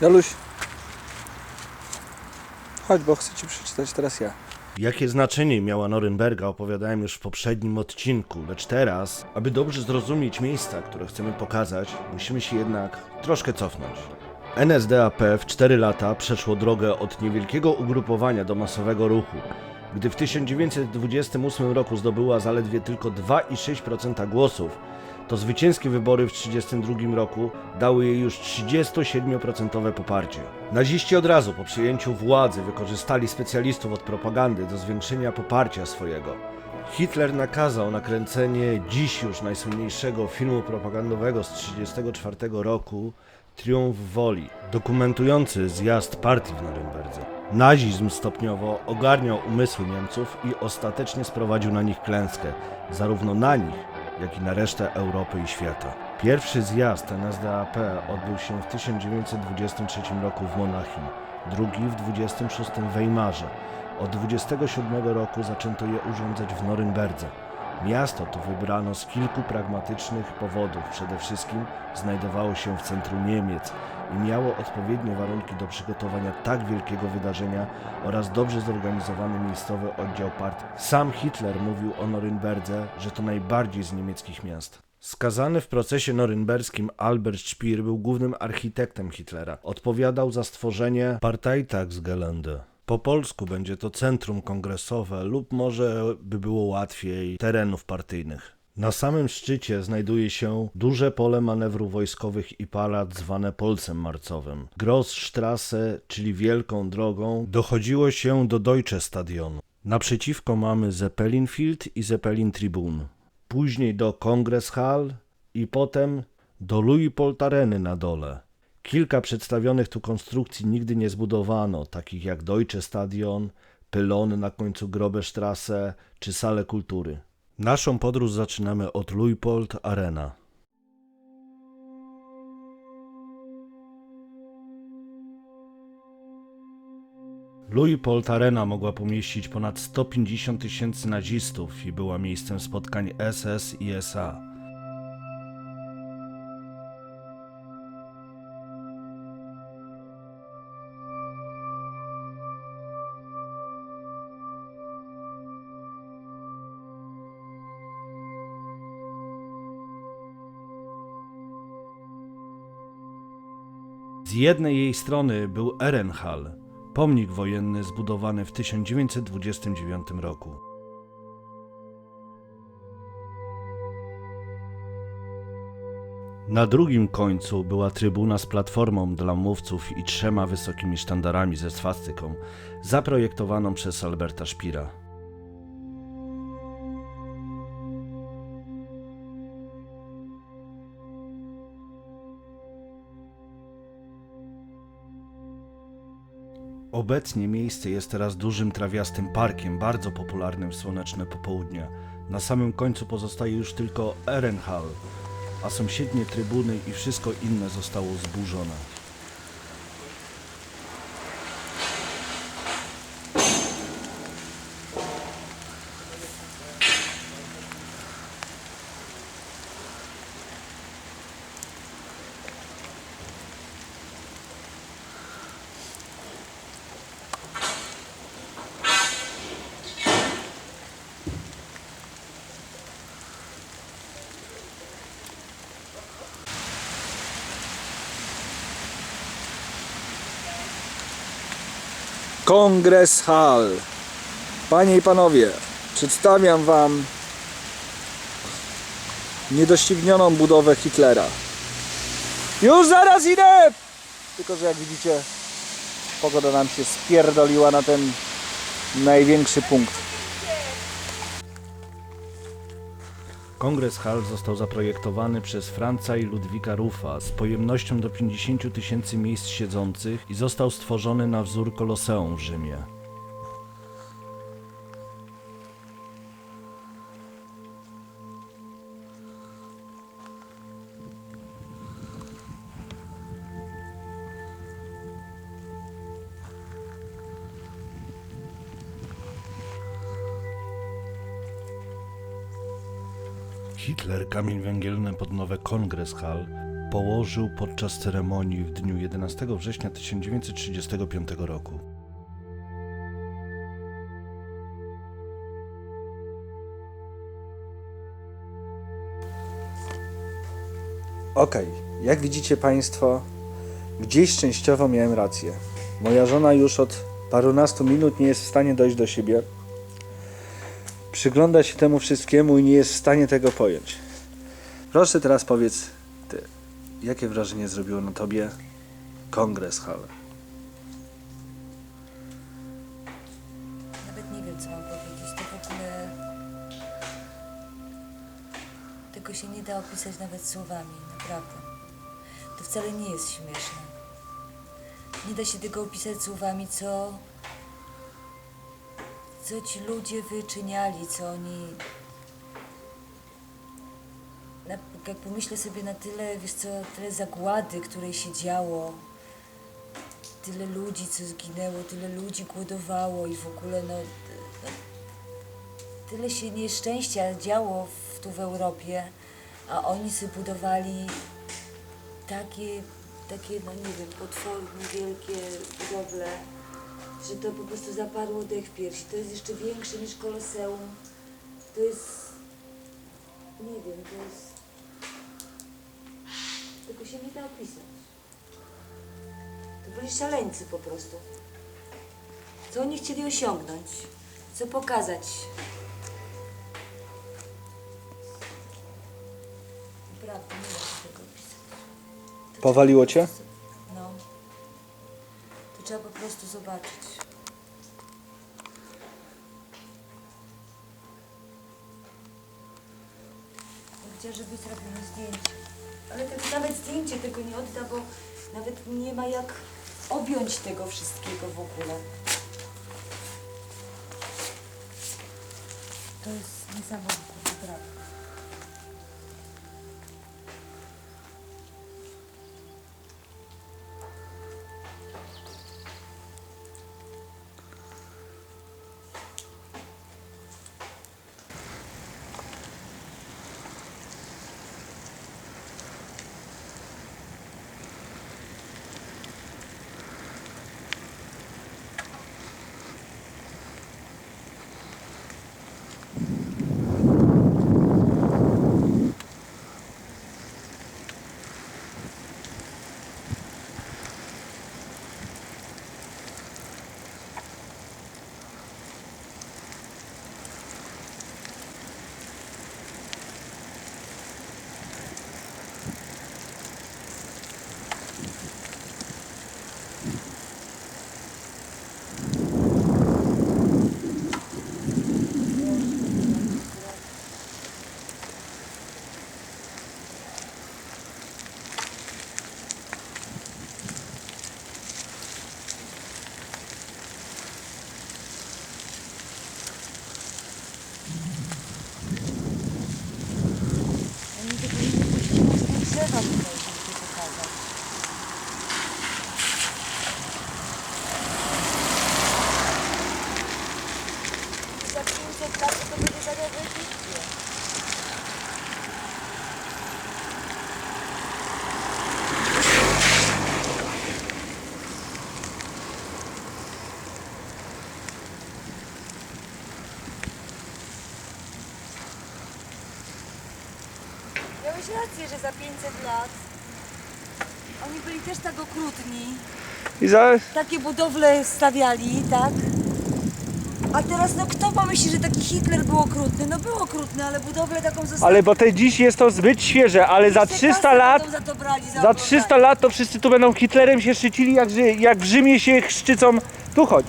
Jaluś, chodź, bo chcę ci przeczytać teraz ja. Jakie znaczenie miała Norymberga opowiadałem już w poprzednim odcinku, lecz teraz, aby dobrze zrozumieć miejsca, które chcemy pokazać, musimy się jednak troszkę cofnąć. NSDAP w 4 lata przeszło drogę od niewielkiego ugrupowania do masowego ruchu. Gdy w 1928 roku zdobyła zaledwie tylko 2,6% głosów, to zwycięskie wybory w 1932 roku dały jej już 37% poparcie. Naziści od razu po przyjęciu władzy wykorzystali specjalistów od propagandy do zwiększenia poparcia swojego. Hitler nakazał nakręcenie dziś już najsłynniejszego filmu propagandowego z 1934 roku Triumf Woli, dokumentujący zjazd partii w Norymberdze. Nazizm stopniowo ogarniał umysły Niemców i ostatecznie sprowadził na nich klęskę, zarówno na nich, jak i na resztę Europy i świata. Pierwszy zjazd NSDAP odbył się w 1923 roku w Monachium, drugi w 26 w Weimarze. Od 27 roku zaczęto je urządzać w Norymberdze. Miasto to wybrano z kilku pragmatycznych powodów. Przede wszystkim znajdowało się w centrum Niemiec i miało odpowiednie warunki do przygotowania tak wielkiego wydarzenia oraz dobrze zorganizowany miejscowy oddział partii. Sam Hitler mówił o Norymberdze, że to najbardziej z niemieckich miast. Skazany w procesie norymberskim Albert Speer był głównym architektem Hitlera. Odpowiadał za stworzenie Parteitagsgelände. Po polsku będzie to centrum kongresowe lub może by było łatwiej terenów partyjnych. Na samym szczycie znajduje się duże pole manewru wojskowych i parad zwane Polcem Marcowym. Grossstrasse, czyli Wielką Drogą, dochodziło się do Deutsche Stadionu. Naprzeciwko mamy Zeppelinfield i Zeppelin Tribune. Później do Kongreshall i potem do Luitpold Areny na dole. Kilka przedstawionych tu konstrukcji nigdy nie zbudowano, takich jak Deutsche Stadion, pylony na końcu Grobestrasse czy sale kultury. Naszą podróż zaczynamy od Luitpold Arena. Luitpold Arena mogła pomieścić ponad 150 tysięcy nazistów i była miejscem spotkań SS i SA. Jednej jej strony był Ehrenhall, pomnik wojenny zbudowany w 1929 roku. Na drugim końcu była trybuna z platformą dla mówców i trzema wysokimi sztandarami ze swastyką, zaprojektowaną przez Alberta Szpira. Obecnie miejsce jest teraz dużym trawiastym parkiem, bardzo popularnym w słoneczne popołudnia. Na samym końcu pozostaje już tylko Ehrenhall, a sąsiednie trybuny i wszystko inne zostało zburzone. Kongres Hall. Panie i panowie, przedstawiam wam niedoścignioną budowę Hitlera. Już zaraz idę! Tylko, że jak widzicie, pogoda nam się spierdoliła na ten największy punkt. Kongres Hall został zaprojektowany przez Franca i Ludwika Ruffa z pojemnością do 50 tysięcy miejsc siedzących i został stworzony na wzór Koloseum w Rzymie. Hitler kamień węgielny pod nowe Kongres Hall położył podczas ceremonii w dniu 11 września 1935 roku. Okej, jak widzicie Państwo, gdzieś częściowo miałem rację. Moja żona już od parunastu minut nie jest w stanie dojść do siebie. Przygląda się temu wszystkiemu i nie jest w stanie tego pojąć. Proszę teraz powiedz, ty, jakie wrażenie zrobiło na tobie kongres Hall? Nawet nie wiem, co mam powiedzieć. To w ogóle. Się nie da opisać nawet słowami, naprawdę. To wcale nie jest śmieszne. Nie da się tego opisać słowami, co. co ci ludzie wyczyniali, co oni. Na, jak pomyślę sobie na tyle, wiesz co, tyle zagłady, której się działo, tyle ludzi, co zginęło, tyle ludzi głodowało i w ogóle no, no tyle się nieszczęścia działo w, tu w Europie, a oni sobie budowali takie, takie, no nie wiem, potworne, wielkie budowle, że to po prostu zaparło dech w piersi. To jest jeszcze większe niż Koloseum. To jest, nie wiem, to jest, tego się nie da opisać. To byli szaleńcy po prostu. Co oni chcieli osiągnąć? Co pokazać? Naprawdę, nie da się tego opisać. To Powaliło cię? Trzeba po prostu zobaczyć. Chciała, żebyś zrobił zdjęcie. Ale tak nawet zdjęcie tego nie odda, bo nawet nie ma jak objąć tego wszystkiego w ogóle. To jest niesamowite, naprawdę. Rację, że za 500 lat oni byli też tak okrutni. I za... Takie budowle stawiali, tak? A teraz no kto pomyśli, że taki Hitler był okrutny? No był okrutny, ale budowlę taką zostawił. Ale bo te dziś jest to zbyt świeże, ale za 300 lat... Za, to brali, za, Za 300 lat to wszyscy tu będą Hitlerem się szczycili, jak, Rzy- jak w Rzymie się szczycą. Tu chodź.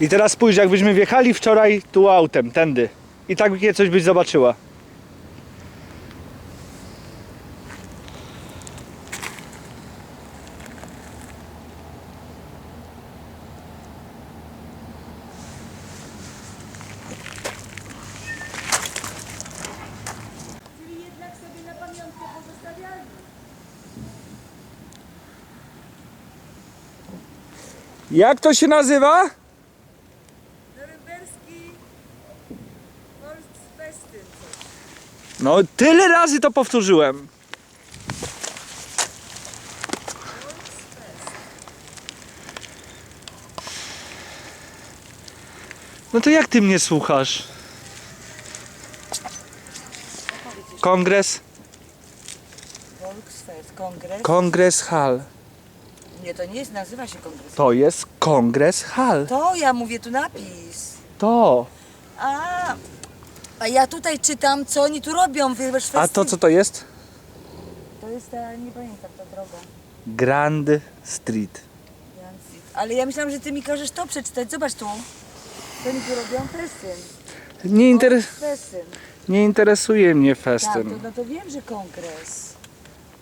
I teraz spójrz, jakbyśmy wjechali wczoraj tu autem, tędy. I tak takie coś byś zobaczyła. Jak to się nazywa? No, tyle razy to powtórzyłem. No to jak ty mnie słuchasz? Kongres? Volksfest, kongres. Kongres Hall. nie, to nie jest, nazywa się kongres. To jest Kongres Hall. To ja mówię tu napis. To. A, a ja tutaj czytam, co oni tu robią. Wiesz, A to co to jest? To jest ta, nie pamiętam, ta droga. Grand Street. Grand Street. Ale ja myślałam, że ty mi każesz to przeczytać. Zobacz tu. Co oni tu robią? Festyn. Nie, Festyn. nie interesuje mnie Tak, festyn. to, no to wiem, że kongres.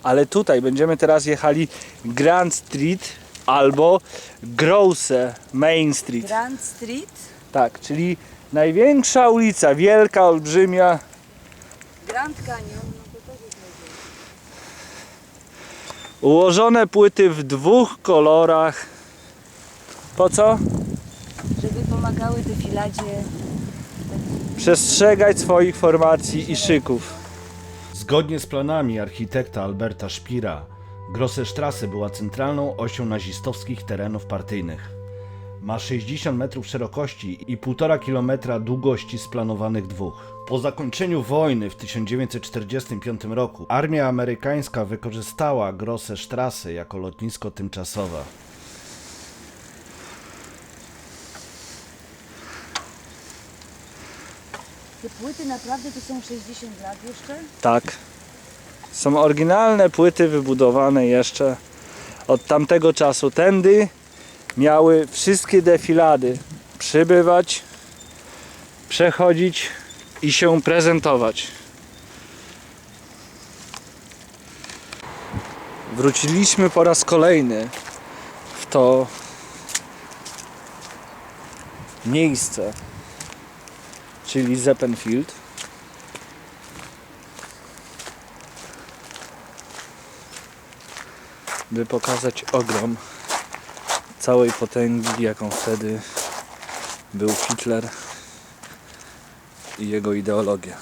Ale tutaj będziemy teraz jechali Grand Street albo Grosse Main Street. Grand Street, Tak, czyli największa ulica, wielka, olbrzymia. Grand Canyon, no. Ułożone płyty w dwóch kolorach. Po co? Żeby pomagały defiladzie. Przestrzegać swoich formacji i szyków. Zgodnie z planami architekta Alberta Szpira, Grossestrasse była centralną osią nazistowskich terenów partyjnych. Ma 60 metrów szerokości i 1,5 kilometra długości z planowanych dwóch. Po zakończeniu wojny w 1945 roku armia amerykańska wykorzystała Grossestrasse jako lotnisko tymczasowe. Te płyty naprawdę to są 60 lat jeszcze? Tak. Są oryginalne płyty wybudowane jeszcze od tamtego czasu. Tędy miały wszystkie defilady przybywać, przechodzić i się prezentować. Wróciliśmy po raz kolejny w to miejsce, czyli Zeppenfield. by pokazać ogrom całej potęgi, jaką wtedy był Hitler i jego ideologia.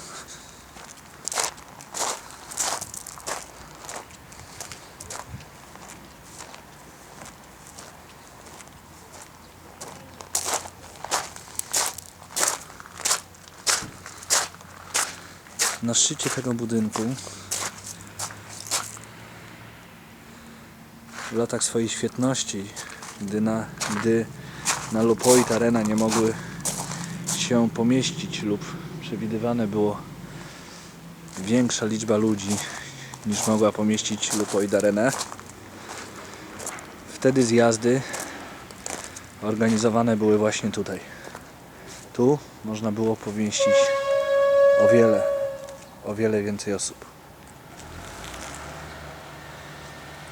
Na szczycie tego budynku w latach swojej świetności, gdy na, gdy na Lupoit Arena nie mogły się pomieścić lub przewidywane było większa liczba ludzi niż mogła pomieścić Lupoit Arenę. Wtedy zjazdy organizowane były właśnie tutaj. Tu można było pomieścić o wiele, o wiele więcej osób.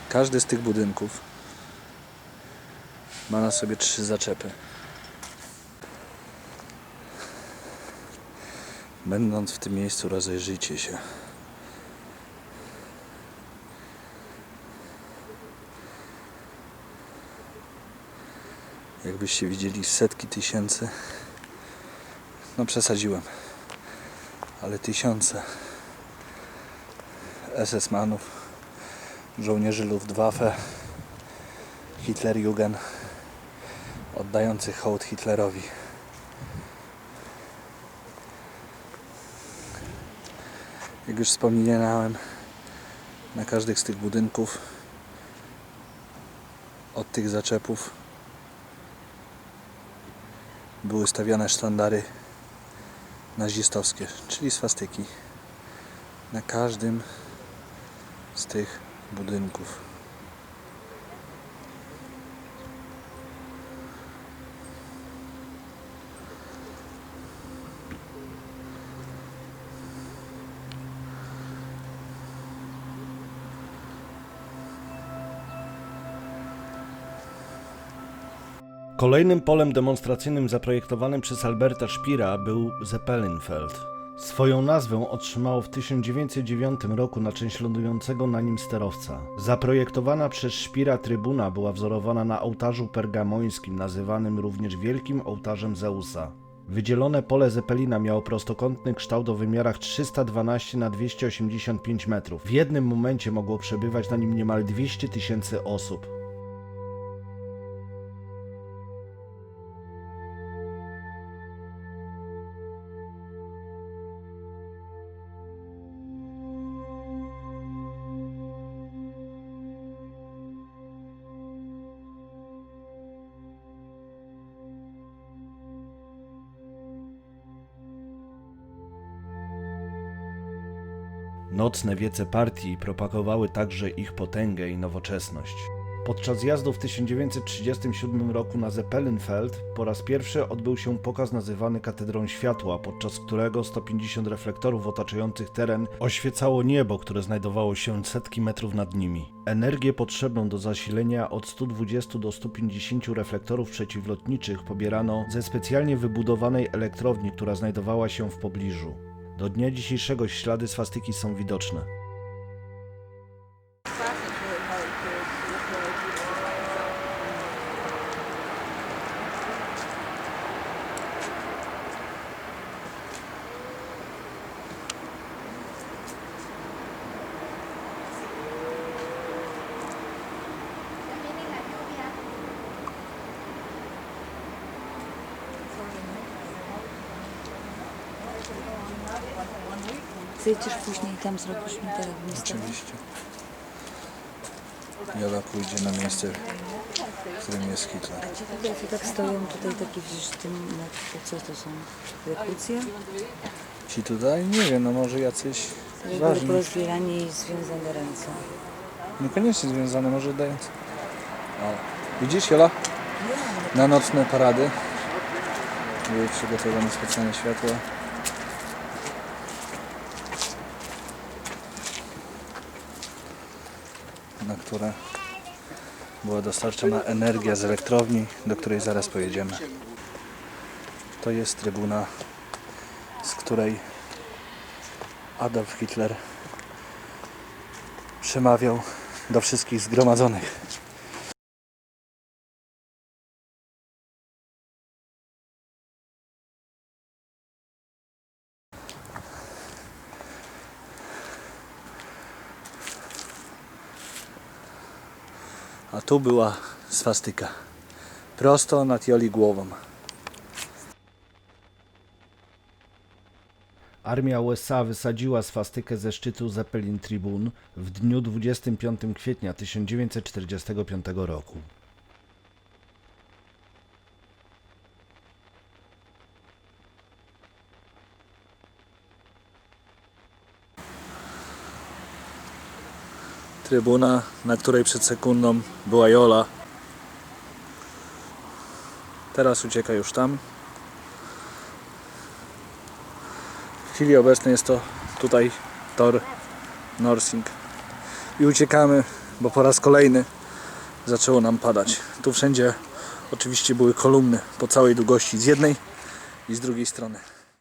Każdy z tych budynków ma na sobie trzy zaczepy. Będąc w tym miejscu, rozejrzyjcie się. Jakbyście widzieli setki tysięcy, no przesadziłem, ale tysiące SS-manów żołnierzy Luftwaffe, Hitlerjugend, oddających hołd Hitlerowi. Jak już wspomniałem, na każdych z tych budynków, od tych zaczepów, były stawiane sztandary nazistowskie, czyli swastyki. Na każdym z tych budynków. Kolejnym polem demonstracyjnym zaprojektowanym przez Alberta Szpira był Zeppelinfeld. Swoją nazwę otrzymało w 1909 roku na część lądującego na nim sterowca. Zaprojektowana przez Szpira trybuna była wzorowana na ołtarzu pergamońskim, nazywanym również Wielkim Ołtarzem Zeusa. Wydzielone pole Zeppelina miało prostokątny kształt o wymiarach 312 na 285 metrów. W jednym momencie mogło przebywać na nim niemal 200 tysięcy osób. Nocne wiece partii propagowały także ich potęgę i nowoczesność. Podczas jazdu w 1937 roku na Zeppelinfeld po raz pierwszy odbył się pokaz nazywany Katedrą Światła, podczas którego 150 reflektorów otaczających teren oświecało niebo, które znajdowało się setki metrów nad nimi. Energię potrzebną do zasilenia od 120 do 150 reflektorów przeciwlotniczych pobierano ze specjalnie wybudowanej elektrowni, która znajdowała się w pobliżu. Do dnia dzisiejszego ślady swastyki są widoczne. Zejdziesz później tam zrobisz mi teraz Oczywiście. Jola pójdzie na miejsce, w którym jest Hitler. Fotografie tak stoją tutaj takie widzisz tym, no, co to są? Egzekucje? Ci tutaj? Nie wiem, no może jacyś ważni. porozbierani i związane ręce. Niekoniecznie związane, może dając. O. Widzisz, Jola? Na nocne parady były przygotowane specjalne światła. Na które była dostarczana energia z elektrowni, do której zaraz pojedziemy. To jest trybuna, z której Adolf Hitler przemawiał do wszystkich zgromadzonych. Tu była swastyka. Prosto nad Joli głową. Armia USA wysadziła swastykę ze szczytu Zeppelin Tribune w dniu 25 kwietnia 1945 roku. Trybuna, na której przed sekundą była Jola. Teraz ucieka już tam. W chwili obecnej jest to tutaj tor Norsing. I uciekamy, bo po raz kolejny zaczęło nam padać. Tu wszędzie oczywiście były kolumny po całej długości z jednej i z drugiej strony.